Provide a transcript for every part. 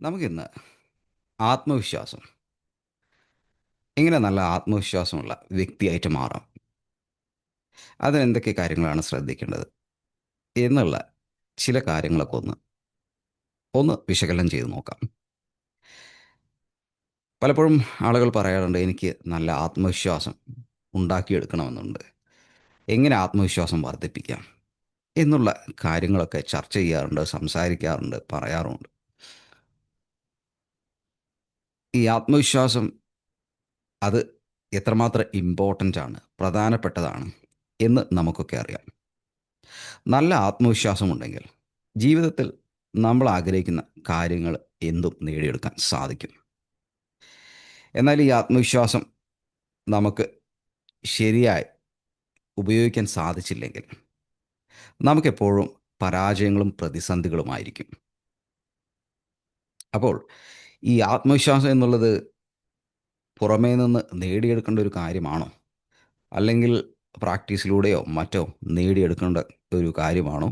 നമുക്കിന്ന് ആത്മവിശ്വാസം. എങ്ങനെ നല്ല ആത്മവിശ്വാസമുള്ള വ്യക്തിയായിട്ട് മാറാം? അതിനെന്തൊക്കെ കാര്യങ്ങളാണ് ശ്രദ്ധിക്കേണ്ടത്? എന്നുള്ള ചില കാര്യങ്ങളൊക്കെ ഒന്ന് ഒന്ന് വിശകലനം ചെയ്ത് നോക്കാം. പലപ്പോഴും ആളുകൾ പറയാറുണ്ട് എനിക്ക് നല്ല ആത്മവിശ്വാസം ഉണ്ടാക്കിയെടുക്കണമെന്നുണ്ട്. എങ്ങനെ ആത്മവിശ്വാസം വർദ്ധിപ്പിക്കാം? എന്നുള്ള കാര്യങ്ങളൊക്കെ ചർച്ച ചെയ്യാറുണ്ട് സംസാരിക്കാറുണ്ട് പറയാറുണ്ട് ഈ ആത്മവിശ്വാസം അത് എത്രമാത്രം ഇമ്പോർട്ടന്റ് ആണ് പ്രധാനപ്പെട്ടതാണ് എന്ന് നമുക്കൊക്കെ അറിയാം. നല്ല ആത്മവിശ്വാസമുണ്ടെങ്കിൽ ജീവിതത്തിൽ നമ്മൾ ആഗ്രഹിക്കുന്ന കാര്യങ്ങൾ എന്തും നേടിയെടുക്കാൻ സാധിക്കും. എന്നാൽ ഈ ആത്മവിശ്വാസം നമുക്ക് ശരിയായി ഉപയോഗിക്കാൻ സാധിച്ചില്ലെങ്കിൽ നമുക്കെപ്പോഴും പരാജയങ്ങളും പ്രതിസന്ധികളുമായിരിക്കും. അപ്പോൾ ഈ ആത്മവിശ്വാസം എന്നുള്ളത് പുറമേ നിന്ന് നേടിയെടുക്കേണ്ട ഒരു കാര്യമാണോ? അല്ലെങ്കിൽ പ്രാക്ടീസിലൂടെയോ മറ്റോ നേടിയെടുക്കേണ്ട ഒരു കാര്യമാണോ?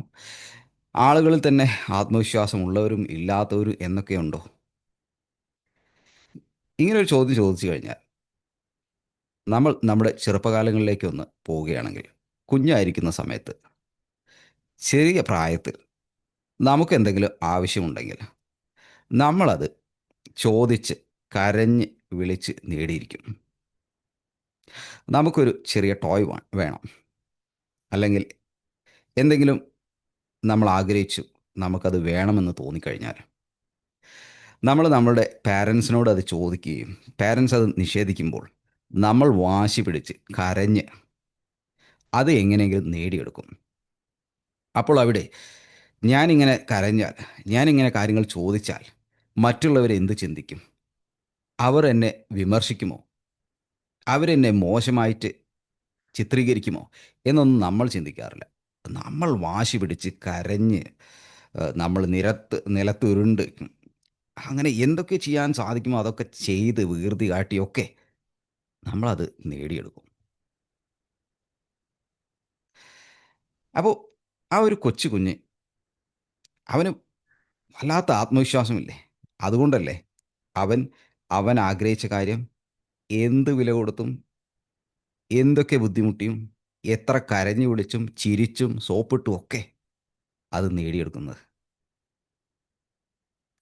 ആളുകളിൽ തന്നെ ആത്മവിശ്വാസം ഉള്ളവരും ഇല്ലാത്തവരും എന്നൊക്കെയുണ്ടോ ഇങ്ങനൊരു ചോദ്യം ചോദിച്ചു കഴിഞ്ഞാൽ നമ്മൾ നമ്മുടെ ചെറുപ്പകാലങ്ങളിലേക്ക് ഒന്ന് പോവുകയാണെങ്കിൽ കുഞ്ഞായിരിക്കുന്ന സമയത്ത് ചെറിയ പ്രായത്തിൽ നമുക്ക് എന്തെങ്കിലും ആവശ്യമുണ്ടെങ്കിൽ നമ്മളത് ചോദിച്ച് കരഞ്ഞ് വിളിച്ച് നേടിയിരിക്കും. നമുക്കൊരു ചെറിയ ടോയ് വേണം. അല്ലെങ്കിൽ എന്തെങ്കിലും നമ്മൾ ആഗ്രഹിച്ചു നമുക്കത് വേണമെന്ന് തോന്നിക്കഴിഞ്ഞാൽ നമ്മൾ നമ്മളുടെ പാരൻസിനോട് അത് ചോദിക്കുകയും പാരൻസ് അത് നിഷേധിക്കുമ്പോൾ നമ്മൾ വാശി പിടിച്ച് കരഞ്ഞ് അത് എങ്ങനെയെങ്കിലും നേടിയെടുക്കും. അപ്പോൾ അവിടെ ഞാനിങ്ങനെ കരഞ്ഞാൽ ഞാനിങ്ങനെ കാര്യങ്ങൾ ചോദിച്ചാൽ മറ്റുള്ളവർ എന്ത് ചിന്തിക്കും? അവർ എന്നെ വിമർശിക്കുമോ? അവരെന്നെ മോശമായിട്ട് ചിത്രീകരിക്കുമോ? എന്നൊന്നും നമ്മൾ ചിന്തിക്കാറില്ല. നമ്മൾ വാശി പിടിച്ച് കരഞ്ഞ് നമ്മൾ നിരത്ത് നിലത്തുരുണ്ട്. അങ്ങനെ എന്തൊക്കെ ചെയ്യാൻ സാധിക്കുമോ അതൊക്കെ ചെയ്ത് വീർതി കാട്ടിയൊക്കെ നമ്മളത് നേടിയെടുക്കും. അപ്പോൾ ആ ഒരു കൊച്ചു കുഞ്ഞ് അവന് വല്ലാത്ത ആത്മവിശ്വാസമില്ലേ? അതുകൊണ്ടല്ലേ അവൻ അവൻ ആഗ്രഹിച്ച കാര്യം എന്ത് വില കൊടുത്തും എന്തൊക്കെ ബുദ്ധിമുട്ടിയും എത്ര കരഞ്ഞു വിളിച്ചും ചിരിച്ചും സോപ്പിട്ടും ഒക്കെ അത് നേടിയെടുക്കുന്നത്.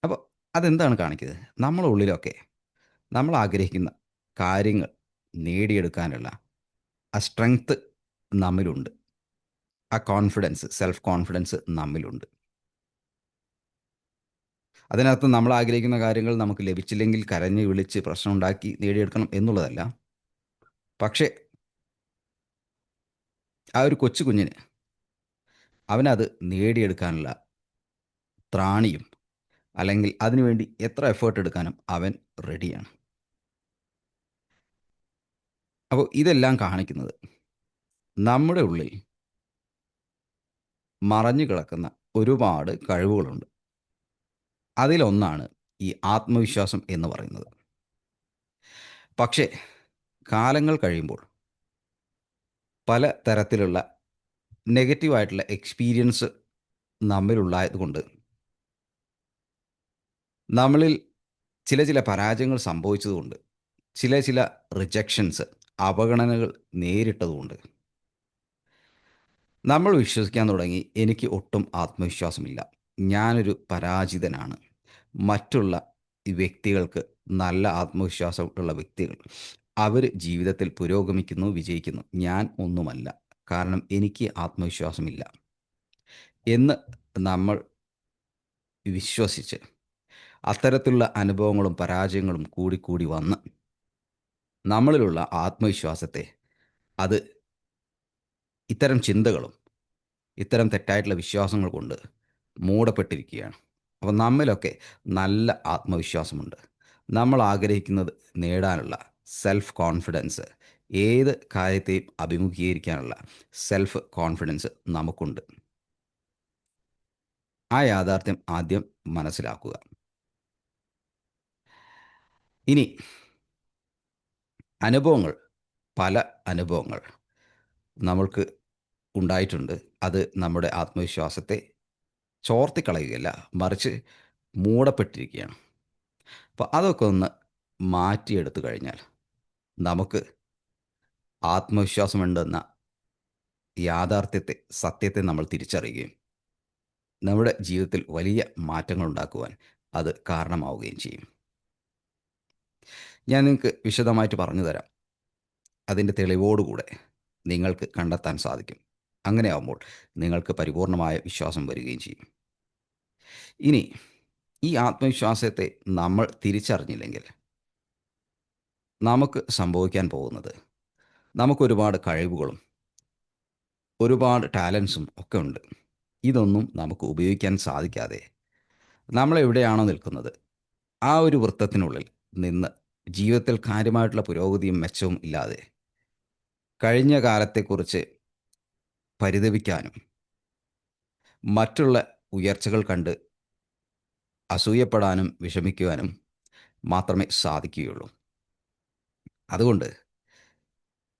അപ്പോൾ അതെന്താണ് കാണിക്കുന്നത്? നമ്മളെ ഉള്ളിലൊക്കെ നമ്മൾ ആഗ്രഹിക്കുന്ന കാര്യങ്ങൾ നേടിയെടുക്കാനുള്ള ആ സ്ട്രെങ്ത് നമ്മിലുണ്ട്. ആ കോൺഫിഡൻസ് സെൽഫ് കോൺഫിഡൻസ് നമ്മിലുണ്ട്. അതിനകത്ത് നമ്മൾ ആഗ്രഹിക്കുന്ന കാര്യങ്ങൾ നമുക്ക് ലഭിച്ചില്ലെങ്കിൽ കരഞ്ഞ് വിളിച്ച് പ്രശ്നം ഉണ്ടാക്കി നേടിയെടുക്കണം എന്നുള്ളതല്ല. പക്ഷേ ആ ഒരു കൊച്ചു കുഞ്ഞിന് അവനത് നേടിയെടുക്കാനുള്ള ത്രാണിയും അല്ലെങ്കിൽ അതിനുവേണ്ടി എത്ര എഫേർട്ട് എടുക്കാനും അവൻ റെഡിയാണ് അപ്പോൾ ഇതെല്ലാം കാണിക്കുന്നത് നമ്മുടെ ഉള്ളിൽ മറഞ്ഞു കിടക്കുന്ന ഒരുപാട് കഴിവുകളുണ്ട്. അതിലൊന്നാണ് ഈ ആത്മവിശ്വാസം എന്ന് പറയുന്നത്. പക്ഷേ കാലങ്ങൾ കഴിയുമ്പോൾ പല തരത്തിലുള്ള നെഗറ്റീവായിട്ടുള്ള എക്സ്പീരിയൻസ് നമ്മിലുണ്ടായതുകൊണ്ട് നമ്മളിൽ ചില ചില പരാജയങ്ങൾ സംഭവിച്ചതുകൊണ്ട് ചില ചില റിജക്ഷൻസ് അവഗണനകൾ നേരിട്ടതുകൊണ്ട് നമ്മൾ വിശ്വസിക്കാൻ തുടങ്ങി എനിക്ക് ഒട്ടും ആത്മവിശ്വാസമില്ല. ഞാനൊരു പരാജിതനാണ്. മറ്റുള്ള വ്യക്തികൾക്ക് നല്ല ആത്മവിശ്വാസമുള്ള വ്യക്തികൾ. അവർ ജീവിതത്തിൽ പുരോഗമിക്കുന്നു വിജയിക്കുന്നു. ഞാൻ ഒന്നുമല്ല. കാരണം എനിക്ക് ആത്മവിശ്വാസമില്ല. എന്ന് നമ്മൾ വിശ്വസിച്ച് അത്തരത്തിലുള്ള അനുഭവങ്ങളും പരാജയങ്ങളും കൂടിക്കൂടി വന്ന് നമ്മളിലുള്ള ആത്മവിശ്വാസത്തെ അത് ഇത്തരം ചിന്തകളും ഇത്തരം തെറ്റായിട്ടുള്ള വിശ്വാസങ്ങൾ കൊണ്ട് മൂടപ്പെട്ടിരിക്കുകയാണ്. അപ്പോൾ നമ്മിലൊക്കെ നല്ല ആത്മവിശ്വാസമുണ്ട്. നമ്മൾ ആഗ്രഹിക്കുന്നത് നേടാനുള്ള സെൽഫ് കോൺഫിഡൻസ് ഏത് കാര്യത്തെയും അഭിമുഖീകരിക്കാനുള്ള സെൽഫ് കോൺഫിഡൻസ് നമുക്കുണ്ട്. ആ യാഥാർത്ഥ്യം ആദ്യം മനസ്സിലാക്കുക. ഇനി അനുഭവങ്ങൾ പല അനുഭവങ്ങൾ നമ്മൾക്ക് ഉണ്ടായിട്ടുണ്ട്. അത് നമ്മുടെ ആത്മവിശ്വാസത്തെ ചോർത്തിക്കളയുകയല്ല മറിച്ച് മൂടപ്പെട്ടിരിക്കുകയാണ്. അപ്പോൾ അതൊക്കെ ഒന്ന് മാറ്റിയെടുത്തു കഴിഞ്ഞാൽ നമുക്ക് ആത്മവിശ്വാസമുണ്ടെന്ന യാഥാർത്ഥ്യത്തെ സത്യത്തെ നമ്മൾ തിരിച്ചറിയുകയും നമ്മുടെ ജീവിതത്തിൽ വലിയ മാറ്റങ്ങൾ ഉണ്ടാക്കുവാൻ അത് കാരണമാവുകയും ചെയ്യും. ഞാൻ നിങ്ങൾക്ക് വിശദമായിട്ട് പറഞ്ഞു തരാം. അതിന്റെ തെളിവോടുകൂടെ നിങ്ങൾക്ക് കണ്ടെത്താൻ സാധിക്കും. അങ്ങനെ ആവുമ്പോൾ നിങ്ങൾക്ക് പരിപൂർണമായ വിശ്വാസം വരികയും ചെയ്യും. ഇനി ഈ ആത്മവിശ്വാസത്തെ നമ്മൾ തിരിച്ചറിഞ്ഞില്ലെങ്കിൽ നമുക്ക് സംഭവിക്കാൻ പോകുന്നത് നമുക്കൊരുപാട് കഴിവുകളും ഒരുപാട് ടാലൻസും ഒക്കെ ഉണ്ട്. ഇതൊന്നും നമുക്ക് ഉപയോഗിക്കാൻ സാധിക്കാതെ നമ്മൾ നമ്മളെവിടെയാണോ നിൽക്കുന്നത് ആ ഒരു വൃത്തത്തിനുള്ളിൽ നിന്ന് ജീവിതത്തിൽ കാര്യമായിട്ടുള്ള പുരോഗതിയും മെച്ചവും ഇല്ലാതെ കഴിഞ്ഞ കാലത്തെക്കുറിച്ച് പരിതപിക്കാനും. മറ്റുള്ള ഉയർച്ചകൾ കണ്ട് അസൂയപ്പെടാനും വിഷമിക്കുവാനും മാത്രമേ സാധിക്കുകയുള്ളൂ. അതുകൊണ്ട്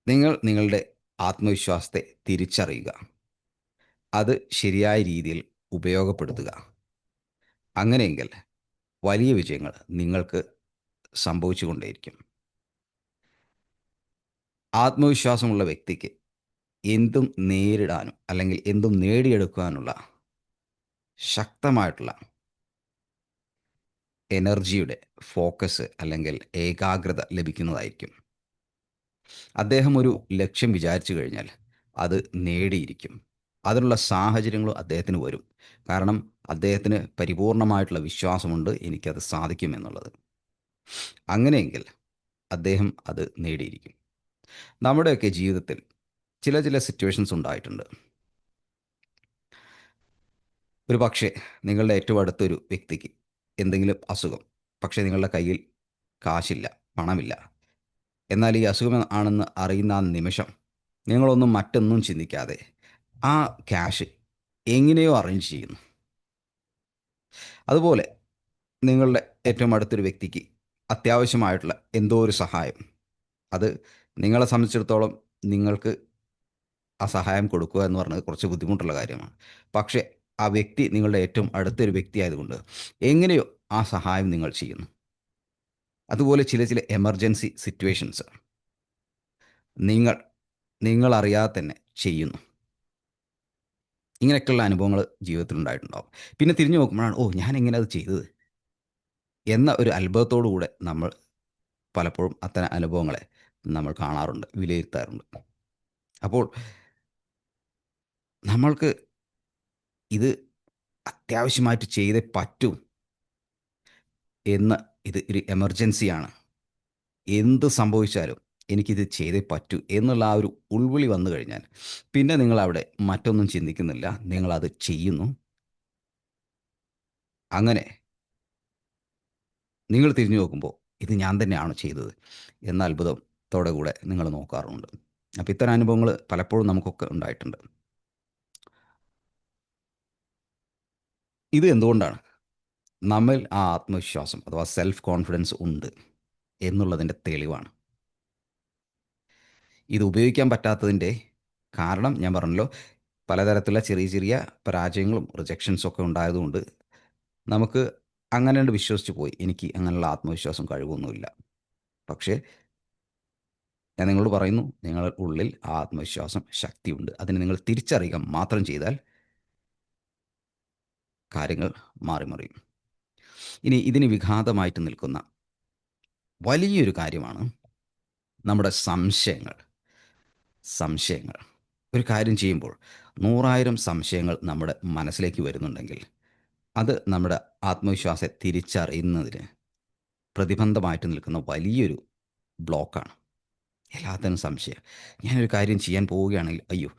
നിങ്ങൾ നിങ്ങളുടെ ആത്മവിശ്വാസത്തെ തിരിച്ചറിയുക. അത് ശരിയായ രീതിയിൽ ഉപയോഗപ്പെടുത്തുക. അങ്ങനെയെങ്കിൽ വലിയ വിജയങ്ങൾ നിങ്ങൾക്ക് സംഭവിച്ചുകൊണ്ടേയിരിക്കും. ആത്മവിശ്വാസമുള്ള വ്യക്തിക്ക് എന്തും നേരിടാനും അല്ലെങ്കിൽ എന്തും നേടിയെടുക്കാനുള്ള ശക്തമായിട്ടുള്ള എനർജിയുടെ ഫോക്കസ് അല്ലെങ്കിൽ ഏകാഗ്രത ലഭിക്കുന്നതായിരിക്കും. അദ്ദേഹം ഒരു ലക്ഷ്യം വിചാരിച്ചു കഴിഞ്ഞാൽ അത് നേടിയിരിക്കും. അതിനുള്ള സാഹചര്യങ്ങളും അദ്ദേഹത്തിന് വരും. കാരണം അദ്ദേഹത്തിന് പരിപൂർണമായിട്ടുള്ള വിശ്വാസമുണ്ട് എനിക്കത് സാധിക്കുമെന്നുള്ളത്. അങ്ങനെയെങ്കിൽ അദ്ദേഹം അത് നേടിയിരിക്കും. നമ്മുടെയൊക്കെ ജീവിതത്തിൽ ചില ചില സിറ്റുവേഷൻസ് ഉണ്ടായിട്ടുണ്ട്. ഒരു പക്ഷേ നിങ്ങളുടെ ഏറ്റവും അടുത്തൊരു വ്യക്തിക്ക് എന്തെങ്കിലും അസുഖം പക്ഷേ നിങ്ങളുടെ കയ്യിൽ കാശില്ല പണമില്ല. എന്നാൽ ഈ അസുഖം ആണെന്ന് അറിയുന്ന ആ നിമിഷം നിങ്ങളൊന്നും മറ്റൊന്നും ചിന്തിക്കാതെ ആ ക്യാഷ് എങ്ങനെയോ അറേഞ്ച് ചെയ്യുന്നു. അതുപോലെ നിങ്ങളുടെ ഏറ്റവും അടുത്തൊരു വ്യക്തിക്ക് അത്യാവശ്യമായിട്ടുള്ള എന്തോ ഒരു സഹായം. അത് നിങ്ങളെ സംബന്ധിച്ചിടത്തോളം നിങ്ങൾക്ക് ആ സഹായം കൊടുക്കുക എന്ന് പറഞ്ഞത് കുറച്ച് ബുദ്ധിമുട്ടുള്ള കാര്യമാണ്. പക്ഷേ ആ വ്യക്തി നിങ്ങളുടെ ഏറ്റവും അടുത്തൊരു വ്യക്തി ആയതുകൊണ്ട് എങ്ങനെയോ ആ സഹായം നിങ്ങൾ ചെയ്യുന്നു. അതുപോലെ ചില ചില എമർജൻസി സിറ്റുവേഷൻസ് നിങ്ങൾ നിങ്ങളറിയാതെ തന്നെ ചെയ്യുന്നു. ഇങ്ങനെയൊക്കെയുള്ള അനുഭവങ്ങൾ ജീവിതത്തിൽ ഉണ്ടായിട്ടുണ്ടാവും. പിന്നെ തിരിഞ്ഞു നോക്കുമ്പോഴാണ് ഓ ഞാൻ എങ്ങനെ അത് ചെയ്തത്? എന്ന ഒരു അത്ഭുതത്തോടു കൂടെ നമ്മൾ പലപ്പോഴും അത്തരം അനുഭവങ്ങളെ നമ്മൾ കാണാറുണ്ട് വിലയിരുത്താറുണ്ട്. അപ്പോൾ നമ്മൾക്ക് ഇത് അത്യാവശ്യമായിട്ട് ചെയ്തേ പറ്റൂ എന്ന് ഇത് ഒരു എമർജൻസിയാണ് എന്ത് സംഭവിച്ചാലും എനിക്കിത് ചെയ്തേ പറ്റൂ എന്നുള്ള ആ ഒരു ഉൾവിളി വന്നു കഴിഞ്ഞാൽ പിന്നെ നിങ്ങൾ അവിടെ മറ്റൊന്നും ചിന്തിക്കുന്നില്ല. നിങ്ങളത് ചെയ്യുന്നു. അങ്ങനെ നിങ്ങൾ തിരിഞ്ഞു നോക്കുമ്പോൾ ഇത് ഞാൻ തന്നെയാണ് ചെയ്തത് എന്ന അത്ഭുതത്തോടെ കൂടെ നിങ്ങൾ നോക്കാറുണ്ട് അപ്പോൾ ഇത്തരം അനുഭവങ്ങൾ പലപ്പോഴും നമുക്കൊക്കെ ഉണ്ടായിട്ടുണ്ട്. ഇത് എന്തുകൊണ്ടാണ്? നമ്മിൽ ആ ആത്മവിശ്വാസം അഥവാ സെൽഫ് കോൺഫിഡൻസ് ഉണ്ട് എന്നുള്ളതിന്റെ തെളിവാണ്. ഇത് ഉപയോഗിക്കാൻ പറ്റാത്തതിന്റെ കാരണം ഞാൻ പറഞ്ഞല്ലോ പലതരത്തിലുള്ള ചെറിയ ചെറിയ പരാജയങ്ങളും റിജക്ഷൻസും ഒക്കെ ഉണ്ടായതുകൊണ്ട് നമുക്ക് അങ്ങനെ വിശ്വസിച്ച് പോയി. എനിക്ക് അങ്ങനെയുള്ള ആത്മവിശ്വാസം കഴിവൊന്നുമില്ല. പക്ഷേ ഞാൻ നിങ്ങളോട് പറയുന്നു നിങ്ങളുടെ ഉള്ളിൽ ആ ആത്മവിശ്വാസം ശക്തിയുണ്ട്. അതിനെ നിങ്ങൾ തിരിച്ചറിയുക മാത്രം ചെയ്താൽ കാര്യങ്ങൾ മാറി മറിയും. ഇനി ഇതിന് വിഘാതമായിട്ട് നിൽക്കുന്ന വലിയൊരു കാര്യമാണ് നമ്മുടെ സംശയങ്ങൾ. സംശയങ്ങൾ. ഒരു കാര്യം ചെയ്യുമ്പോൾ നൂറായിരം സംശയങ്ങൾ നമ്മുടെ മനസ്സിലേക്ക് വരുന്നുണ്ടെങ്കിൽ അത് നമ്മുടെ ആത്മവിശ്വാസത്തെ തിരിച്ചറിയുന്നതിന് പ്രതിബന്ധമായിട്ട് നിൽക്കുന്ന വലിയൊരു ബ്ലോക്കാണ്. എല്ലാത്തിനും സംശയം. ഞാനൊരു കാര്യം ചെയ്യാൻ പോവുകയാണെങ്കിൽ അയ്യോ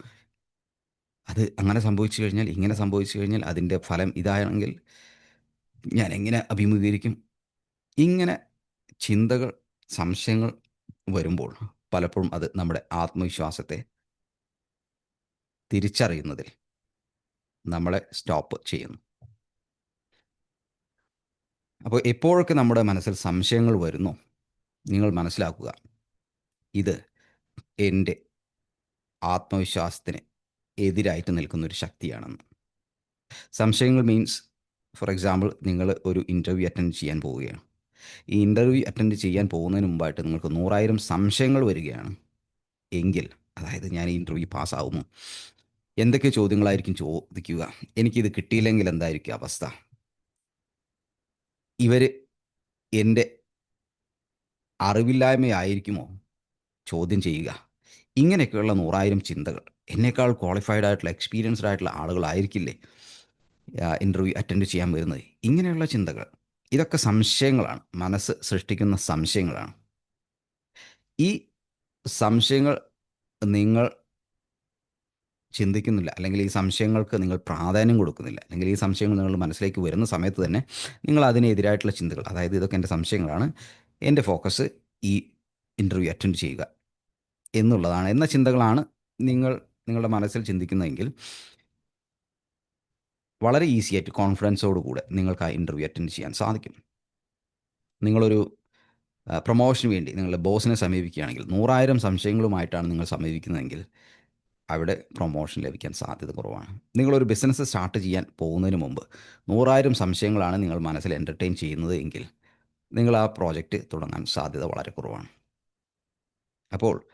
അത് അങ്ങനെ സംഭവിച്ചു കഴിഞ്ഞാൽ ഇങ്ങനെ സംഭവിച്ചു കഴിഞ്ഞാൽ അതിന്റെ ഫലം ഇതാണെങ്കിൽ ഞാൻ എങ്ങനെ അഭിമുഖീകരിക്കും? ഇങ്ങനെ ചിന്തകൾ സംശയങ്ങൾ വരുമ്പോൾ പലപ്പോഴും അത് നമ്മുടെ ആത്മവിശ്വാസത്തെ തിരിച്ചറിയുന്നതിൽ നമ്മളെ സ്റ്റോപ്പ് ചെയ്യുന്നു. അപ്പോൾ എപ്പോഴൊക്കെ നമ്മുടെ മനസ്സിൽ സംശയങ്ങൾ വരുന്നു നിങ്ങൾ മനസ്സിലാക്കുക. ഇത് എന്റെ ആത്മവിശ്വാസത്തിന് എതിരായിട്ട് നിൽക്കുന്ന ഒരു ശക്തിയാണെന്ന്. സംശയങ്ങൾ മീൻസ് ഫോർ എക്സാമ്പിൾ നിങ്ങൾ ഒരു ഇന്റർവ്യൂ അറ്റൻഡ് ചെയ്യാൻ പോവുകയാണ്. ഈ ഇന്റർവ്യൂ അറ്റൻഡ് ചെയ്യാൻ പോകുന്നതിന് മുമ്പായിട്ട് നിങ്ങൾക്ക് നൂറായിരം സംശയങ്ങൾ വരികയാണ്. എങ്കിൽ അതായത് ഞാൻ ഈ ഇന്റർവ്യൂ പാസ്സാവുമോ എന്തൊക്കെ ചോദ്യങ്ങളായിരിക്കും ചോദിക്കുക? എനിക്കിത് കിട്ടിയില്ലെങ്കിൽ എന്തായിരിക്കും അവസ്ഥ? ഇവർ എന്റെ അറിവില്ലായ്മയായിരിക്കുമോ ചോദ്യം ചെയ്യുക? ഇങ്ങനെയൊക്കെയുള്ള നൂറായിരം ചിന്തകൾ. എന്നേക്കാൾ ക്വാളിഫൈഡ് ആയിട്ടുള്ള എക്സ്പീരിയൻസ്ഡ് ആയിട്ടുള്ള ആളുകളായിരിക്കില്ലേ ഇന്റർവ്യൂ അറ്റൻഡ് ചെയ്യാൻ വരുന്നത്. ഇങ്ങനെയുള്ള ചിന്തകൾ ഇതൊക്കെ സംശയങ്ങളാണ്. മനസ്സ് സൃഷ്ടിക്കുന്ന സംശയങ്ങളാണ്. ഈ സംശയങ്ങൾ നിങ്ങൾ ചിന്തിക്കുന്നില്ല അല്ലെങ്കിൽ ഈ സംശയങ്ങൾക്ക് നിങ്ങൾ പ്രാധാന്യം കൊടുക്കുന്നില്ല അല്ലെങ്കിൽ ഈ സംശയങ്ങൾ നിങ്ങളുടെ മനസ്സിലേക്ക് വരുന്ന സമയത്ത് തന്നെ നിങ്ങൾ അതിനെതിരായിട്ടുള്ള ചിന്തകൾ അതായത് ഇതൊക്കെ എന്റെ സംശയങ്ങളാണ് എന്റെ ഫോക്കസ് ഈ ഇന്റർവ്യൂ അറ്റൻഡ് ചെയ്യുക എന്നുള്ളതാണ്. എന്ന ചിന്തകളാണ് നിങ്ങൾ നിങ്ങളുടെ മനസ്സിൽ ചിന്തിക്കുന്നതെങ്കിൽ വളരെ ഈസി ആയിട്ട് കോൺഫിഡൻസോട് കൂടെ നിങ്ങൾക്ക് ആ ഇന്റർവ്യൂ അറ്റൻഡ് ചെയ്യാൻ സാധിക്കും. നിങ്ങളൊരു പ്രൊമോഷന് വേണ്ടി നിങ്ങളുടെ ബോസിനെ സമീപിക്കുകയാണെങ്കിൽ നൂറായിരം സംശയങ്ങളുമായിട്ടാണ് നിങ്ങൾ സമീപിക്കുന്നതെങ്കിൽ അവിടെ പ്രൊമോഷൻ ലഭിക്കാൻ സാധ്യത കുറവാണ്. നിങ്ങളൊരു ബിസിനസ് സ്റ്റാർട്ട് ചെയ്യാൻ പോകുന്നതിന് മുമ്പ് നൂറായിരം സംശയങ്ങളാണ് നിങ്ങൾ മനസ്സിൽ എന്റർടൈൻ ചെയ്യുന്നത് എങ്കിൽ നിങ്ങൾ ആ പ്രോജക്റ്റ് തുടങ്ങാൻ സാധ്യത വളരെ കുറവാണ്. അപ്പോൾ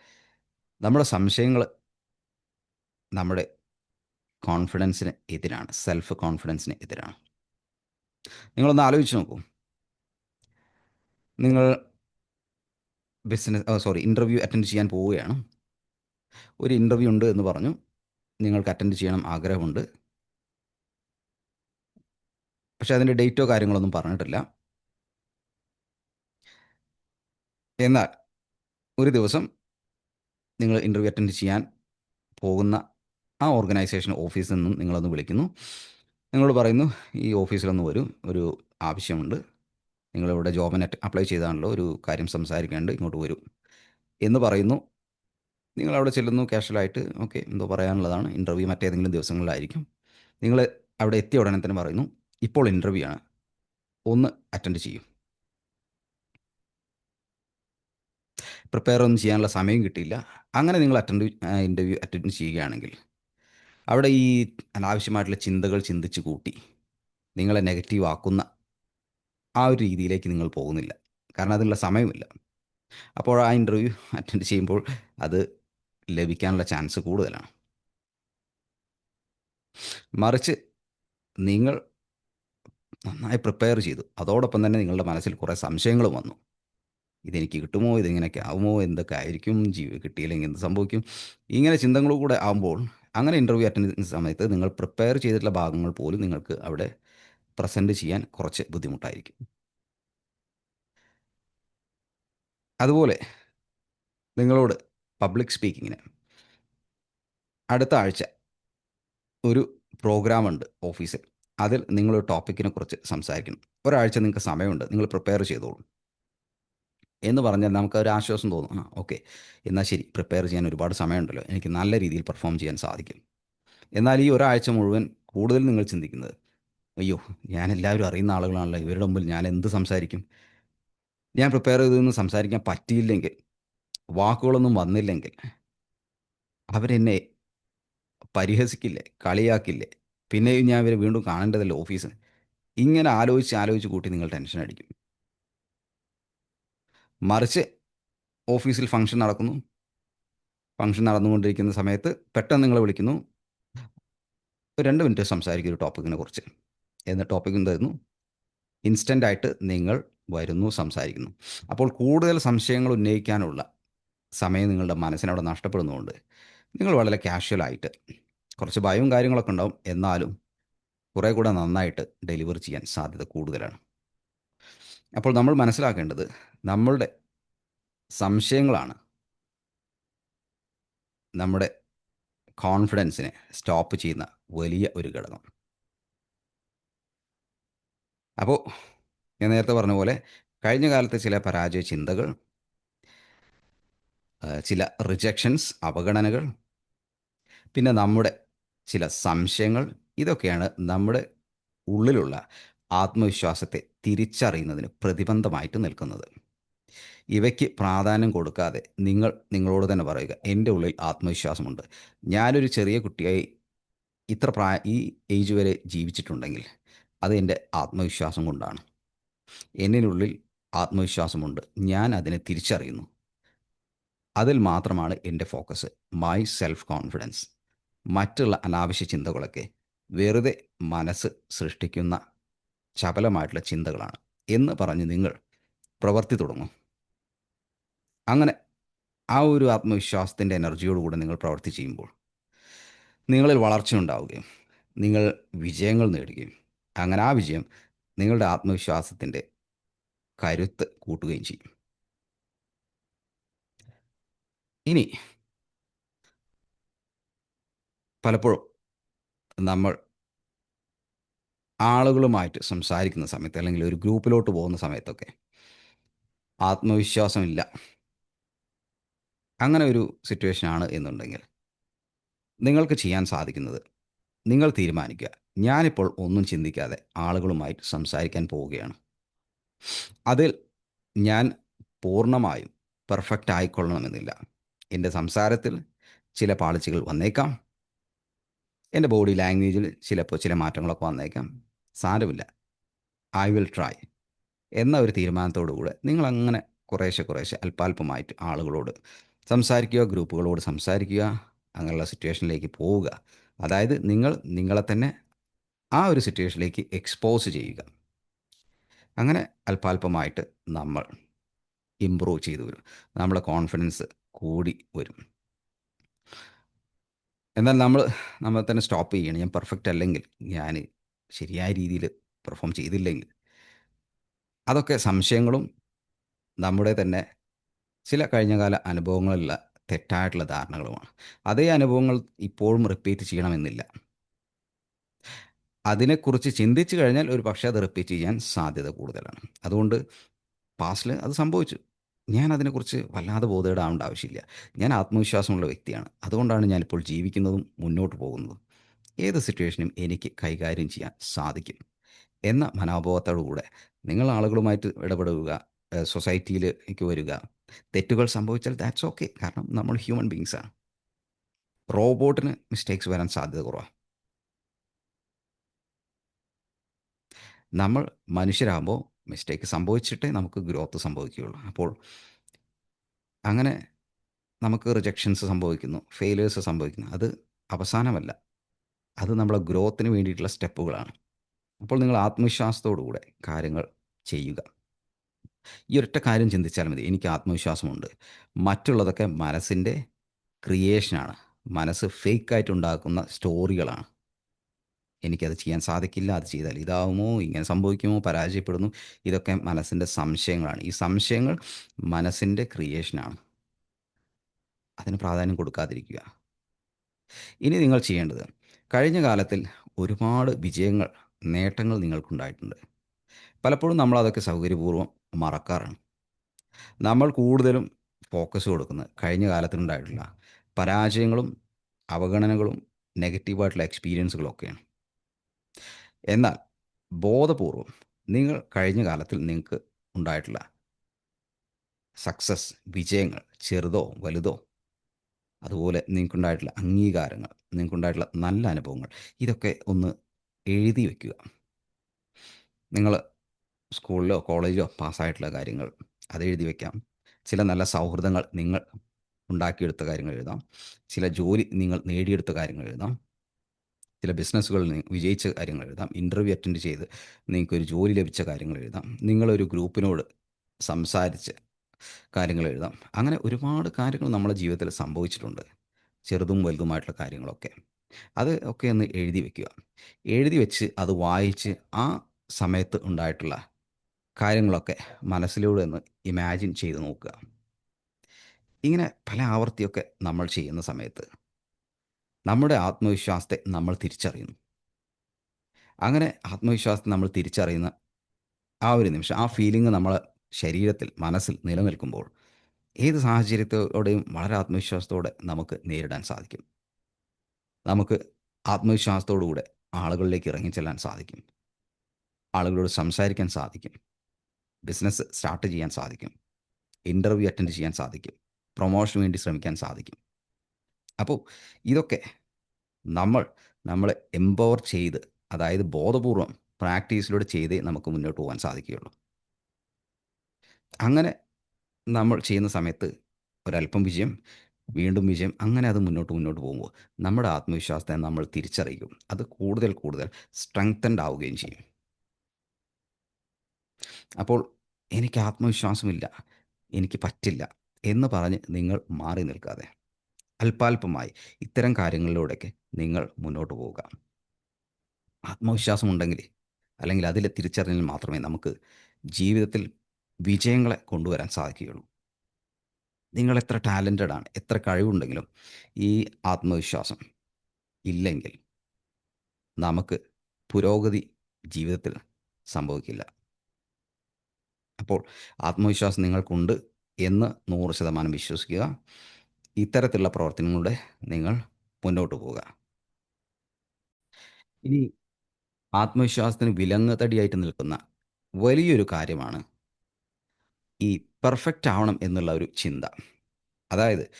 നമ്മുടെ സംശയങ്ങൾ നമ്മുടെ കോൺഫിഡൻസിന് എതിരാണ് സെൽഫ് കോൺഫിഡൻസിന് എതിരാണ്. നിങ്ങളൊന്ന് ആലോചിച്ച് നോക്കൂ. നിങ്ങൾ ബിസിനസ് സോറി ഇന്റർവ്യൂ അറ്റൻഡ് ചെയ്യാൻ പോവുകയാണ്. ഒരു ഇന്റർവ്യൂ ഉണ്ട് എന്ന് പറഞ്ഞു. നിങ്ങൾക്ക് അറ്റൻഡ് ചെയ്യണം ആഗ്രഹമുണ്ട്. പക്ഷെ അതിന്റെ ഡേറ്റോ കാര്യങ്ങളൊന്നും പറഞ്ഞിട്ടില്ല. എന്നാൽ ഒരു ദിവസം നിങ്ങൾ ഇന്റർവ്യൂ അറ്റൻഡ് ചെയ്യാൻ പോകുന്ന ആ ഓർഗനൈസേഷൻ ഓഫീസിൽ നിന്നും നിങ്ങളൊന്ന് വിളിക്കുന്നു. നിങ്ങളോട് പറയുന്നു ഈ ഓഫീസിലൊന്ന് വരും ഒരു ആവശ്യമുണ്ട്. നിങ്ങളിവിടെ ജോബിന് അപ്ലൈ ചെയ്താണല്ലോ ഒരു കാര്യം സംസാരിക്കാണ്ട് ഇങ്ങോട്ട് വരും. എന്ന് പറയുന്നു. നിങ്ങൾ അവിടെ ചെല്ലുന്നു ക്യാഷ്വലായിട്ട് ഓക്കെ എന്തോ പറയാനുള്ളതാണ് ഇന്റർവ്യൂ മറ്റേതെങ്കിലും ദിവസങ്ങളിലായിരിക്കും. നിങ്ങൾ അവിടെ എത്തിയ ഉടനെ തന്നെ പറയുന്നു ഇപ്പോൾ ഇന്റർവ്യൂ ആണ്. ഒന്ന് അറ്റൻഡ് ചെയ്യും. പ്രിപ്പയർ ഒന്നും ചെയ്യാനുള്ള സമയം കിട്ടിയില്ല. അങ്ങനെ നിങ്ങൾ അറ്റൻഡ് ഇന്റർവ്യൂ അറ്റൻഡ് ചെയ്യുകയാണെങ്കിൽ അവിടെ ഈ അനാവശ്യമായിട്ടുള്ള ചിന്തകൾ ചിന്തിച്ച് കൂട്ടി നിങ്ങളെ നെഗറ്റീവ് ആക്കുന്ന ആ ഒരു രീതിയിലേക്ക് നിങ്ങൾ പോകുന്നില്ല. കാരണം അതിനുള്ള സമയമില്ല. അപ്പോൾ ആ ഇന്റർവ്യൂ അറ്റൻഡ് ചെയ്യുമ്പോൾ അത് ലഭിക്കാനുള്ള ചാൻസ് കൂടുതലാണ്. മറിച്ച് നിങ്ങൾ നന്നായി പ്രിപ്പയർ ചെയ്തു. അതോടൊപ്പം തന്നെ നിങ്ങളുടെ മനസ്സിൽ കുറേ സംശയങ്ങൾ വന്നു. ഇതെനിക്ക് കിട്ടുമോ? ഇതെങ്ങനെയൊക്കെ ആവുമോ? എന്തൊക്കെ ആയിരിക്കും? ജീവി കിട്ടിയില്ലെങ്കിൽ എന്ത് സംഭവിക്കും? ഇങ്ങനെ ചിന്തകളും കൂടെ ആകുമ്പോൾ അങ്ങനെ ഇന്റർവ്യൂ അറ്റൻഡ് ചെയ്യുന്ന സമയത്ത് നിങ്ങൾ പ്രിപ്പയർ ചെയ്തിട്ടുള്ള ഭാഗങ്ങൾ പോലും നിങ്ങൾക്ക് അവിടെ പ്രസന്റ് ചെയ്യാൻ കുറച്ച് ബുദ്ധിമുട്ടായിരിക്കും. അതുപോലെ നിങ്ങളോട് പബ്ലിക് സ്പീക്കിങ്ങിന് അടുത്ത ആഴ്ച ഒരു പ്രോഗ്രാം ഉണ്ട് ഓഫീസിൽ അതിൽ നിങ്ങളൊരു ടോപ്പിക്കിനെ കുറിച്ച് സംസാരിക്കണം. ഒരാഴ്ച നിങ്ങൾക്ക് സമയമുണ്ട്. നിങ്ങൾ പ്രിപ്പയർ ചെയ്തോളൂ. എന്ന് പറഞ്ഞാൽ നമുക്ക് ഒരു ആശ്വാസം തോന്നും. ആ ഓക്കെ. എന്നാൽ ശരി പ്രിപ്പയർ ചെയ്യാൻ ഒരുപാട് സമയമുണ്ടല്ലോ. എനിക്ക് നല്ല രീതിയിൽ പെർഫോം ചെയ്യാൻ സാധിക്കും. എന്നാൽ ഈ ഒരാഴ്ച മുഴുവൻ കൂടുതൽ നിങ്ങൾ ചിന്തിക്കുന്നത് അയ്യോ ഞാൻ എല്ലാവരും അറിയുന്ന ആളുകളാണല്ലോ. ഇവരുടെ മുമ്പിൽ ഞാൻ എന്ത് സംസാരിക്കും? ഞാൻ പ്രിപ്പയർ ചെയ്തൊന്നും സംസാരിക്കാൻ പറ്റിയില്ലെങ്കിൽ വാക്കുകളൊന്നും വന്നില്ലെങ്കിൽ അവരെന്നെ പരിഹസിക്കില്ലേ കളിയാക്കില്ലേ? പിന്നെയും ഞാൻ ഇവരെ വീണ്ടും കാണേണ്ടതല്ലേ ഓഫീസിൽ ഇങ്ങനെ ആലോചിച്ച് ആലോചിച്ച് കൂട്ടി നിങ്ങൾ ടെൻഷൻ അടിക്കും. മറിച്ച് ഓഫീസിൽ ഫങ്ഷൻ നടക്കുന്നു. ഫംഗ്ഷൻ നടന്നുകൊണ്ടിരിക്കുന്ന സമയത്ത് പെട്ടെന്ന് നിങ്ങളെ വിളിക്കുന്നു. രണ്ട് മിനിറ്റ് സംസാരിക്കും ഒരു ടോപ്പിക്കിനെ കുറിച്ച്. എന്ന ടോപ്പിക് എന്തായിരുന്നു? ഇൻസ്റ്റന്റ് ആയിട്ട് നിങ്ങൾ വരുന്നു സംസാരിക്കുന്നു. അപ്പോൾ കൂടുതൽ സംശയങ്ങൾ ഉന്നയിക്കാനുള്ള സമയം നിങ്ങളുടെ മനസ്സിനവിടെ നഷ്ടപ്പെടുന്നതുകൊണ്ട് നിങ്ങൾ വളരെ കാഷ്വലായിട്ട് കുറച്ച് ഭയവും കാര്യങ്ങളൊക്കെ ഉണ്ടാവും. എന്നാലും കുറേ കൂടെ നന്നായിട്ട് ഡെലിവർ ചെയ്യാൻ സാധ്യത കൂടുതലാണ്. അപ്പോൾ നമ്മൾ മനസ്സിലാക്കേണ്ടത് നമ്മളുടെ സംശയങ്ങളാണ് നമ്മുടെ കോൺഫിഡൻസിനെ സ്റ്റോപ്പ് ചെയ്യുന്ന വലിയ ഒരു ഘടകം. അപ്പോൾ ഞാൻ നേരത്തെ പറഞ്ഞ പോലെ കഴിഞ്ഞ കാലത്തെ ചില പരാജയ ചിന്തകൾ ചില റിജക്ഷൻസ് അവഗണനകൾ പിന്നെ നമ്മുടെ ചില സംശയങ്ങൾ ഇതൊക്കെയാണ് നമ്മുടെ ഉള്ളിലുള്ള ആത്മവിശ്വാസത്തെ തിരിച്ചറിയുന്നതിന് പ്രതിബന്ധമായിട്ട് നിൽക്കുന്നത്. ഇവയ്ക്ക് പ്രാധാന്യം കൊടുക്കാതെ നിങ്ങൾ നിങ്ങളോട് തന്നെ പറയുക എന്റെ ഉള്ളിൽ ആത്മവിശ്വാസമുണ്ട്. ഞാനൊരു ചെറിയ കുട്ടിയായി ഇത്ര പ്രായ ഈ ഏജ് വരെ ജീവിച്ചിട്ടുണ്ടെങ്കിൽ അത് എന്റെ ആത്മവിശ്വാസം കൊണ്ടാണ്. എന്നിനുള്ളിൽ ആത്മവിശ്വാസമുണ്ട്. ഞാൻ അതിനെ തിരിച്ചറിയുന്നു. അതിൽ മാത്രമാണ് എന്റെ ഫോക്കസ്. മൈ സെൽഫ് കോൺഫിഡൻസ് മറ്റുള്ള അനാവശ്യ ചിന്തകളൊക്കെ വെറുതെ മനസ്സ് സൃഷ്ടിക്കുന്ന ചപലമായിട്ടുള്ള ചിന്തകളാണ് എന്ന് പറഞ്ഞ് നിങ്ങൾ പ്രവർത്തി തുടങ്ങും. അങ്ങനെ ആ ഒരു ആത്മവിശ്വാസത്തിന്റെ എനർജിയോടുകൂടെ നിങ്ങൾ പ്രവർത്തി ചെയ്യുമ്പോൾ നിങ്ങളിൽ വളർച്ച ഉണ്ടാവുകയും നിങ്ങൾ വിജയങ്ങൾ നേടുകയും അങ്ങനെ ആ വിജയം നിങ്ങളുടെ ആത്മവിശ്വാസത്തിന്റെ കരുത്ത് കൂട്ടുകയും ചെയ്യും. ഇനി പലപ്പോഴും നമ്മൾ ആളുകളുമായിട്ട് സംസാരിക്കുന്ന സമയത്ത് അല്ലെങ്കിൽ ഒരു ഗ്രൂപ്പിലോട്ട് പോകുന്ന സമയത്തൊക്കെ ആത്മവിശ്വാസമില്ല. അങ്ങനെ ഒരു സിറ്റുവേഷൻ ആണ് എന്നുണ്ടെങ്കിൽ നിങ്ങൾക്ക് ചെയ്യാൻ സാധിക്കുന്നത് നിങ്ങൾ തീരുമാനിക്കുക. ഞാനിപ്പോൾ ഒന്നും ചിന്തിക്കാതെ ആളുകളുമായിട്ട് സംസാരിക്കാൻ പോവുകയാണ്. അതിൽ ഞാൻ പൂർണമായും പെർഫെക്റ്റ് ആയിക്കൊള്ളണമെന്നില്ല. എന്റെ സംസാരത്തിൽ ചില പാളിച്ചകൾ വന്നേക്കാം. എന്റെ ബോഡി ലാംഗ്വേജിൽ ചിലപ്പോൾ ചില മാറ്റങ്ങളൊക്കെ വന്നേക്കാം. സാരമില്ല. ഐ വിൽ ട്രൈ എന്ന ഒരു തീരുമാനത്തോടു കൂടെ നിങ്ങൾ അങ്ങനെ കുറേശ്ശെ കുറേശ്ശെ അല്പാൽപമായിട്ട് ആളുകളോട് സംസാരിക്കുക ഗ്രൂപ്പുകളോട് സംസാരിക്കുക അങ്ങനെയുള്ള സിറ്റുവേഷനിലേക്ക് പോവുക. അതായത് നിങ്ങൾ നിങ്ങളെ തന്നെ ആ ഒരു സിറ്റുവേഷനിലേക്ക് എക്സ്പോസ് ചെയ്യുക. അങ്ങനെ അല്പാൽപമായിട്ട് നമ്മൾ ഇമ്പ്രൂവ് ചെയ്തു വരും. നമ്മുടെ കോൺഫിഡൻസ് കൂടി വരും. എന്നാൽ നമ്മൾ നമ്മൾ തന്നെ സ്റ്റോപ്പ് ചെയ്യണം. ഞാൻ പെർഫെക്റ്റ് അല്ലെങ്കിൽ ഞാൻ ശരിയായ രീതിയിൽ പെർഫോം ചെയ്തില്ലെങ്കിൽ. അതൊക്കെ സംശയങ്ങളും നമ്മുടെ തന്നെ ചില കഴിഞ്ഞകാല അനുഭവങ്ങളിലുള്ള തെറ്റായിട്ടുള്ള ധാരണകളുമാണ്. അതേ അനുഭവങ്ങൾ ഇപ്പോഴും റിപ്പീറ്റ് ചെയ്യണമെന്നില്ല. അതിനെക്കുറിച്ച് ചിന്തിച്ചു കഴിഞ്ഞാൽ ഒരു പക്ഷേ അത് റിപ്പീറ്റ് ചെയ്യാൻ സാധ്യത കൂടുതലാണ്. അതുകൊണ്ട് പാസ്റ്റിൽ അത് സംഭവിച്ചു. ഞാൻ അതിനെക്കുറിച്ച് വല്ലാതെ ബോധേടാവേണ്ട ആവശ്യമില്ല. ഞാൻ ആത്മവിശ്വാസമുള്ള വ്യക്തിയാണ്. അതുകൊണ്ടാണ് ഞാനിപ്പോൾ ജീവിക്കുന്നതും മുന്നോട്ട് പോകുന്നതും. ഏത് സിറ്റുവേഷനും എനിക്ക് കൈകാര്യം ചെയ്യാൻ സാധിക്കും. എന്ന മനോഭാവത്തോടു കൂടെ നിങ്ങൾ ആളുകളുമായിട്ട് ഇടപെടുക സൊസൈറ്റിയിലേക്ക് വരിക. തെറ്റുകൾ സംഭവിച്ചാൽ ദാറ്റ്സ് ഓക്കെ കാരണം നമ്മൾ ഹ്യൂമൻ ബീങ്സാണ് റോബോട്ടിന് മിസ്റ്റേക്സ് വരാൻ സാധ്യത കുറവാണ് നമ്മൾ മനുഷ്യരാകുമ്പോൾ മിസ്റ്റേക്ക് സംഭവിച്ചിട്ടേ നമുക്ക് ഗ്രോത്ത് സംഭവിക്കുകയുള്ളൂ. അപ്പോൾ അങ്ങനെ നമുക്ക് റിജക്ഷൻസ് സംഭവിക്കുന്നു ഫെയിലേഴ്സ് സംഭവിക്കുന്നു. അത് അവസാനമല്ല. അത് നമ്മളെ ഗ്രോത്തിന് വേണ്ടിയിട്ടുള്ള സ്റ്റെപ്പുകളാണ്. അപ്പോൾ നിങ്ങൾ ആത്മവിശ്വാസത്തോടുകൂടെ കാര്യങ്ങൾ ചെയ്യുക. ഈ ഒരൊറ്റ കാര്യം ചിന്തിച്ചാൽ മതി. എനിക്ക് ആത്മവിശ്വാസമുണ്ട്. മറ്റുള്ളതൊക്കെ മനസ്സിന്റെ ക്രിയേഷനാണ് മനസ്സ് ഫേക്കായിട്ട് ഉണ്ടാക്കുന്ന സ്റ്റോറികളാണ് എനിക്കത് ചെയ്യാൻ സാധിക്കില്ല. അത് ചെയ്താൽ ഇതാവുമോ? ഇങ്ങനെ സംഭവിക്കുമോ? പരാജയപ്പെടുന്നു? ഇതൊക്കെ മനസ്സിന്റെ സംശയങ്ങളാണ്. ഈ സംശയങ്ങൾ മനസ്സിന്റെ ക്രിയേഷനാണ് അതിന് പ്രാധാന്യം കൊടുക്കാതിരിക്കുക. ഇനി നിങ്ങൾ ചെയ്യേണ്ടത് കഴിഞ്ഞ കാലത്തിൽ ഒരുപാട് വിജയങ്ങൾ നേട്ടങ്ങൾ നിങ്ങൾക്കുണ്ടായിട്ടുണ്ട്. പലപ്പോഴും നമ്മൾ അതൊക്കെ സൗകര്യപൂർവം മറക്കാറാണ്. നമ്മൾ കൂടുതലും ഫോക്കസ് കൊടുക്കുന്നത് കഴിഞ്ഞ കാലത്തിലുണ്ടായിട്ടുള്ള പരാജയങ്ങളും അവഗണനകളും നെഗറ്റീവായിട്ടുള്ള എക്സ്പീരിയൻസുകളും ഒക്കെയാണ് എന്നാൽ ബോധപൂർവം നിങ്ങൾ കഴിഞ്ഞ കാലത്തിൽ നിങ്ങൾക്ക് ഉണ്ടായിട്ടുള്ള സക്സസ് വിജയങ്ങൾ ചെറുതോ വലുതോ അതുപോലെ നിങ്ങൾക്കുണ്ടായിട്ടുള്ള അംഗീകാരങ്ങൾ നിങ്ങൾക്കുണ്ടായിട്ടുള്ള നല്ല അനുഭവങ്ങൾ. ഇതൊക്കെ ഒന്ന് എഴുതി വയ്ക്കുക നിങ്ങൾ സ്കൂളിലോ കോളേജിലോ പാസ്സായിട്ടുള്ള കാര്യങ്ങൾ അത് എഴുതി വയ്ക്കാം ചില നല്ല സൗഹൃദങ്ങൾ നിങ്ങൾ ഉണ്ടാക്കിയെടുത്ത കാര്യങ്ങൾ എഴുതാം. ചില ജോലി നിങ്ങൾ നേടിയെടുത്ത കാര്യങ്ങൾ എഴുതാം. ചില ബിസിനസ്സുകളിൽ വിജയിച്ച കാര്യങ്ങൾ എഴുതാം. ഇന്റർവ്യൂ അറ്റൻഡ് ചെയ്ത് നിങ്ങൾക്കൊരു ജോലി ലഭിച്ച കാര്യങ്ങൾ എഴുതാം. നിങ്ങളൊരു ഗ്രൂപ്പിനോട് സംസാരിച്ച് കാര്യങ്ങൾ എഴുതാം. അങ്ങനെ ഒരുപാട് കാര്യങ്ങൾ നമ്മുടെ ജീവിതത്തിൽ സംഭവിച്ചിട്ടുണ്ട്. ചെറുതും വലുതുമായിട്ടുള്ള കാര്യങ്ങളൊക്കെ. അത് ഒക്കെ ഒന്ന് എഴുതി വെക്കുക. എഴുതി വെച്ച് അത് വായിച്ച് ആ സമയത്ത് ഉണ്ടായിട്ടുള്ള കാര്യങ്ങളൊക്കെ മനസ്സിലൂടെ ഒന്ന് ഇമാജിൻ ചെയ്ത് നോക്കുക. ഇങ്ങനെ പല ആവർത്തിയൊക്കെ നമ്മൾ ചെയ്യുന്ന സമയത്ത് നമ്മുടെ ആത്മവിശ്വാസത്തെ നമ്മൾ തിരിച്ചറിയുന്നു. അങ്ങനെ ആത്മവിശ്വാസത്തെ നമ്മൾ തിരിച്ചറിയുന്ന ആ ഒരു നിമിഷം ആ ഫീലിംഗ് നമ്മളെ ശരീരത്തിൽ മനസ്സിൽ നിലനിൽക്കുമ്പോൾ ഏത് സാഹചര്യത്തോടെയും വളരെ ആത്മവിശ്വാസത്തോടെ നമുക്ക് നേരിടാൻ സാധിക്കും. നമുക്ക് ആത്മവിശ്വാസത്തോടുകൂടെ ആളുകളിലേക്ക് ഇറങ്ങിച്ചെല്ലാൻ സാധിക്കും. ആളുകളോട് സംസാരിക്കാൻ സാധിക്കും. ബിസിനസ് സ്റ്റാർട്ട് ചെയ്യാൻ സാധിക്കും. ഇന്റർവ്യൂ അറ്റൻഡ് ചെയ്യാൻ സാധിക്കും. പ്രൊമോഷന് വേണ്ടി ശ്രമിക്കാൻ സാധിക്കും. അപ്പോൾ ഇതൊക്കെ നമ്മൾ നമ്മളെ എംപവർ ചെയ്ത് അതായത് ബോധപൂർവം പ്രാക്ടീസിലൂടെ ചെയ്തേ നമുക്ക് മുന്നോട്ട് പോകാൻ സാധിക്കുകയുള്ളൂ. അങ്ങനെ നമ്മൾ ചെയ്യുന്ന സമയത്ത് ഒരല്പം വിജയം വീണ്ടും വിജയം അങ്ങനെ അത് മുന്നോട്ട് മുന്നോട്ട് പോകുമ്പോൾ നമ്മുടെ ആത്മവിശ്വാസത്തെ നമ്മൾ തിരിച്ചറിയും. അത് കൂടുതൽ കൂടുതൽ സ്ട്രെങ്തൻഡ് ആവുകയും ചെയ്യും. അപ്പോൾ എനിക്ക് ആത്മവിശ്വാസമില്ല എനിക്ക് പറ്റില്ല എന്ന് പറഞ്ഞ് നിങ്ങൾ മാറി നിൽക്കാതെ അല്പാൽപമായി ഇത്തരം കാര്യങ്ങളിലൂടെയൊക്കെ നിങ്ങൾ മുന്നോട്ട് പോവുക. ആത്മവിശ്വാസമുണ്ടെങ്കിൽ അല്ലെങ്കിൽ അതിലെ തിരിച്ചറിഞ്ഞാൽ മാത്രമേ നമുക്ക് ജീവിതത്തിൽ വിജയങ്ങളെ കൊണ്ടുവരാൻ സാധിക്കുകയുള്ളൂ. നിങ്ങൾ എത്ര ടാലന്റഡ് ആണ് എത്ര കഴിവുണ്ടെങ്കിലും ഈ ആത്മവിശ്വാസം ഇല്ലെങ്കിൽ നമുക്ക് പുരോഗതി ജീവിതത്തിൽ സംഭവിക്കില്ല. അപ്പോൾ ആത്മവിശ്വാസം നിങ്ങൾക്കുണ്ട് എന്ന് നൂറ് ശതമാനം വിശ്വസിക്കുക. ഇത്തരത്തിലുള്ള പ്രവർത്തനങ്ങളുടെ നിങ്ങൾ മുന്നോട്ട് പോവുക. ഇനി ആത്മവിശ്വാസത്തിന് വിലങ്ങുതടിയായിട്ട് നിൽക്കുന്ന വലിയൊരു കാര്യമാണ് ഈ പെർഫെക്റ്റ് ആവണം എന്നുള്ള ഒരു ചിന്ത. അതായത്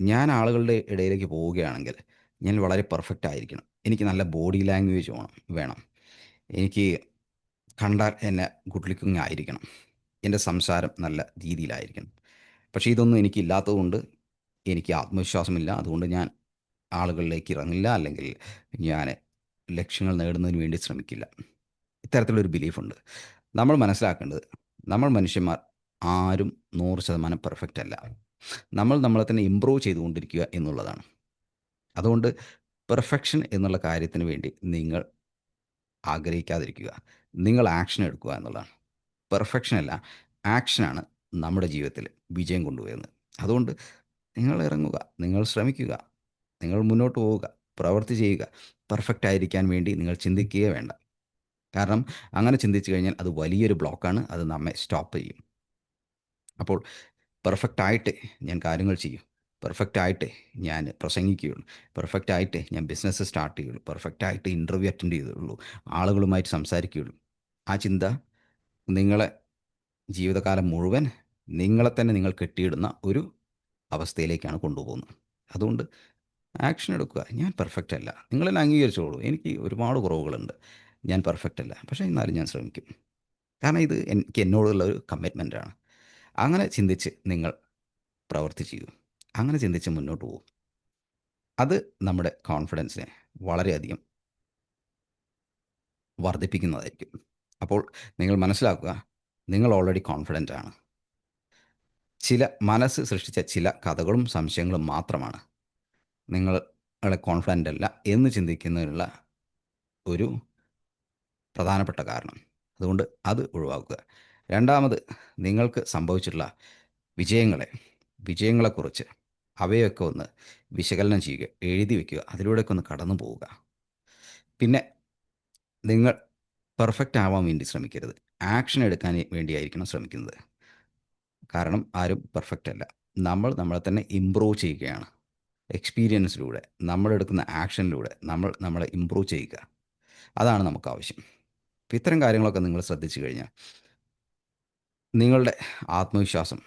ഞാൻ ആളുകളുടെ ഇടയിലേക്ക് പോവുകയാണെങ്കിൽ ഞാൻ വളരെ പെർഫെക്റ്റ് ആയിരിക്കണം. എനിക്ക് നല്ല ബോഡി ലാംഗ്വേജ് വേണം വേണം. എനിക്ക് കണ്ടാൽ എന്നെ ഗുഡ് ലുക്കിംഗ് ആയിരിക്കണം. എന്റെ സംസാരം നല്ല രീതിയിലായിരിക്കണം. പക്ഷേ ഇതൊന്നും എനിക്കില്ലാത്തതുകൊണ്ട് എനിക്ക് ആത്മവിശ്വാസമില്ല. അതുകൊണ്ട് ഞാൻ ആളുകളിലേക്ക് ഇറങ്ങില്ല. അല്ലെങ്കിൽ ഞാൻ ലക്ഷ്യങ്ങൾ നേടുന്നതിന് വേണ്ടി ശ്രമിക്കില്ല. ഇത്തരത്തിലൊരു ബിലീഫുണ്ട് നമ്മൾ മനസ്സിലാക്കേണ്ടത് നമ്മൾ മനുഷ്യന്മാർ ആരും നൂറ് ശതമാനം പെർഫെക്റ്റ് അല്ല. നമ്മൾ നമ്മളെ തന്നെ ഇമ്പ്രൂവ് ചെയ്തുകൊണ്ടിരിക്കുക എന്നുള്ളതാണ്. അതുകൊണ്ട് പെർഫെക്ഷൻ എന്നുള്ള കാര്യത്തിന് വേണ്ടി നിങ്ങൾ ആഗ്രഹിക്കാതിരിക്കുക. നിങ്ങൾ ആക്ഷൻ എടുക്കുക എന്നുള്ളതാണ്. പെർഫെക്ഷൻ അല്ല ആക്ഷനാണ് നമ്മുടെ ജീവിതത്തിൽ വിജയം കൊണ്ടുവരുന്നത്. അതുകൊണ്ട് നിങ്ങൾ ഇറങ്ങുക നിങ്ങൾ ശ്രമിക്കുക നിങ്ങൾ മുന്നോട്ട് പോവുക പ്രവൃത്തി ചെയ്യുക. പെർഫെക്റ്റ് ആയിരിക്കാൻ വേണ്ടി നിങ്ങൾ ചിന്തിക്കുകയേ വേണ്ട. കാരണം അങ്ങനെ ചിന്തിച്ചു കഴിഞ്ഞാൽ അത് വലിയൊരു ബ്ലോക്കാണ് അത് നമ്മെ സ്റ്റോപ്പ് ചെയ്യും. അപ്പോൾ പെർഫെക്റ്റ് ആയിട്ട് ഞാൻ കാര്യങ്ങൾ ചെയ്യും. പെർഫെക്റ്റ് ആയിട്ട് ഞാൻ പ്രസംഗിക്കുകയുള്ളൂ. പെർഫെക്റ്റ് ആയിട്ട് ഞാൻ ബിസിനസ് സ്റ്റാർട്ട് ചെയ്യുള്ളൂ. പെർഫെക്റ്റ് ആയിട്ട് ഇന്റർവ്യൂ അറ്റൻഡ് ചെയ്തുള്ളൂ ആളുകളുമായിട്ട് സംസാരിക്കുകയുള്ളൂ. ആ ചിന്ത നിങ്ങളെ ജീവിതകാലം മുഴുവൻ നിങ്ങളെ തന്നെ നിങ്ങൾ കെട്ടിയിടുന്ന ഒരു അവസ്ഥയിലേക്കാണ് കൊണ്ടുപോകുന്നത്. അതുകൊണ്ട് ആക്ഷൻ എടുക്കുക. ഞാൻ പെർഫെക്റ്റ് അല്ല. നിങ്ങളെന്നെ അംഗീകരിച്ചോളൂ. എനിക്ക് ഒരുപാട് കുറവുകളുണ്ട്. ഞാൻ പെർഫെക്റ്റ് അല്ല. പക്ഷേ എന്നാലും ഞാൻ ശ്രമിക്കും. കാരണം ഇത് എനിക്ക് എന്നോടുള്ള ഒരു കമ്മിറ്റ്മെന്റാണ് അങ്ങനെ ചിന്തിച്ച് നിങ്ങൾ പ്രവർത്തി ചെയ്യൂ. അങ്ങനെ ചിന്തിച്ച് മുന്നോട്ട് പോകും. അത് നമ്മുടെ കോൺഫിഡൻസിനെ വളരെയധികം വർദ്ധിപ്പിക്കുന്നതായിരിക്കും. അപ്പോൾ നിങ്ങൾ മനസ്സിലാക്കുക നിങ്ങൾ ഓൾറെഡി കോൺഫിഡന്റ് ആണ്. ചില മനസ്സ് സൃഷ്ടിച്ച ചില കഥകളും സംശയങ്ങളും മാത്രമാണ് നിങ്ങളെ കോൺഫിഡന്റ് അല്ല എന്ന് ചിന്തിക്കുന്നതിനുള്ള ഒരു പ്രധാനപ്പെട്ട കാരണം. അതുകൊണ്ട് അത് ഒഴിവാക്കുക. രണ്ടാമത് നിങ്ങൾക്ക് സംഭവിച്ചിട്ടുള്ള വിജയങ്ങളെ വിജയങ്ങളെക്കുറിച്ച് അവയൊക്കെ ഒന്ന് വിശകലനം ചെയ്യുക എഴുതി വയ്ക്കുക അതിലൂടെയൊക്കെ ഒന്ന് കടന്നു പോവുക. പിന്നെ നിങ്ങൾ പെർഫെക്റ്റ് ആവാൻ വേണ്ടി ശ്രമിക്കരുത്. ആക്ഷൻ എടുക്കാൻ വേണ്ടിയായിരിക്കണം ശ്രമിക്കുന്നത്. കാരണം ആരും പെർഫെക്റ്റ് അല്ല. നമ്മൾ നമ്മളെ തന്നെ ഇമ്പ്രൂവ് ചെയ്യുകയാണ്. എക്സ്പീരിയൻസിലൂടെ നമ്മളെടുക്കുന്ന ആക്ഷനിലൂടെ നമ്മൾ നമ്മളെ ഇമ്പ്രൂവ് ചെയ്യുക. അതാണ് നമുക്ക് ആവശ്യം. ഇത്തരം കാര്യങ്ങളൊക്കെ നിങ്ങൾ ശ്രദ്ധിച്ചു കഴിഞ്ഞാൽ നിങ്ങളുടെ ആത്മവിശ്വാസം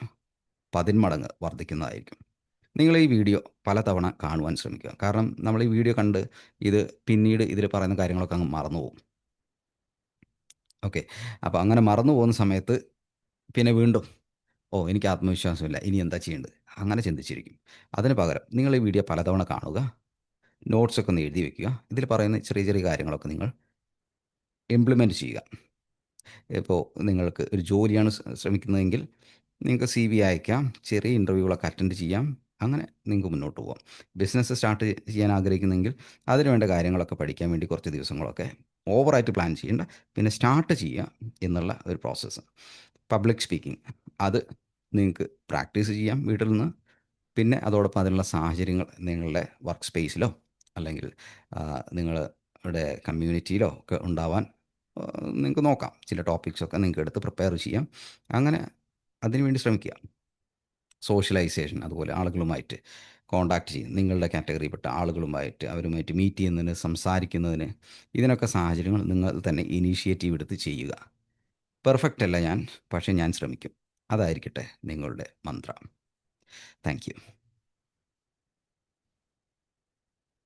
പതിന്മടങ്ങ് വർദ്ധിക്കുന്നതായിരിക്കും. നിങ്ങൾ ഈ വീഡിയോ പലതവണ കാണുവാൻ ശ്രമിക്കുക. കാരണം നമ്മൾ ഈ വീഡിയോ കണ്ട് ഇത് പിന്നീട് ഇതിൽ പറയുന്ന കാര്യങ്ങളൊക്കെ അങ്ങ് മറന്നു പോകും ഓക്കെ. അപ്പോൾ അങ്ങനെ മറന്നു പോകുന്ന സമയത്ത് പിന്നെ വീണ്ടും ഓ എനിക്ക് ആത്മവിശ്വാസമില്ല ഇനി എന്താ ചെയ്യേണ്ടത്? അങ്ങനെ ചിന്തിച്ചിരിക്കും. അതിന് പകരം നിങ്ങൾ ഈ വീഡിയോ പലതവണ കാണുക. നോട്ട്സൊക്കെ ഒന്ന് എഴുതി വെക്കുക. ഇതിൽ പറയുന്ന ചെറിയ ചെറിയ കാര്യങ്ങളൊക്കെ നിങ്ങൾ ഇംപ്ലിമെന്റ് ചെയ്യുക. ഇപ്പോൾ നിങ്ങൾക്ക് ഒരു ജോലിയാണ് ശ്രമിക്കുന്നതെങ്കിൽ നിങ്ങൾക്ക് സി വി അയക്കാം ചെറിയ ഇന്റർവ്യൂകളൊക്കെ അറ്റൻഡ് ചെയ്യാം അങ്ങനെ നിങ്ങൾക്ക് മുന്നോട്ട് പോകാം ബിസിനസ് സ്റ്റാർട്ട് ചെയ്യാൻ ആഗ്രഹിക്കുന്നെങ്കിൽ അതിനുവേണ്ട കാര്യങ്ങളൊക്കെ പഠിക്കാൻ വേണ്ടി കുറച്ച് ദിവസങ്ങളൊക്കെ ഓവറായിട്ട് പ്ലാൻ ചെയ്യേണ്ട പിന്നെ സ്റ്റാർട്ട് ചെയ്യുക എന്നുള്ള ഒരു പ്രോസസ്സ് പബ്ലിക് സ്പീക്കിംഗ് അത് നിങ്ങൾക്ക് പ്രാക്ടീസ് ചെയ്യാം വീട്ടിൽ നിന്ന്. പിന്നെ അതോടൊപ്പം അതിനുള്ള സാഹചര്യങ്ങൾ നിങ്ങളുടെ വർക്ക് സ്പേസിലോ അല്ലെങ്കിൽ നിങ്ങളുടെ കമ്മ്യൂണിറ്റിയിലോ ഒക്കെ ഉണ്ടാവാൻ നിങ്ങൾക്ക് നോക്കാം. ചില ടോപ്പിക്സൊക്കെ നിങ്ങൾക്ക് എടുത്ത് പ്രിപ്പയർ ചെയ്യാം. അങ്ങനെ അതിനുവേണ്ടി ശ്രമിക്കുക. സോഷ്യലൈസേഷൻ അതുപോലെ ആളുകളുമായിട്ട് കോണ്ടാക്ട് ചെയ്യും നിങ്ങളുടെ കാറ്റഗറിയിൽപ്പെട്ട ആളുകളുമായിട്ട് അവരുമായിട്ട് മീറ്റ് ചെയ്യുന്നതിന് സംസാരിക്കുന്നതിന് ഇതിനൊക്കെ സാഹചര്യങ്ങൾ നിങ്ങൾ തന്നെ ഇനീഷ്യേറ്റീവ് എടുത്ത് ചെയ്യുക. പെർഫെക്റ്റ് അല്ല ഞാൻ പക്ഷേ ഞാൻ ശ്രമിക്കും. അതായിരിക്കട്ടെ നിങ്ങളുടെ മന്ത്രം. താങ്ക്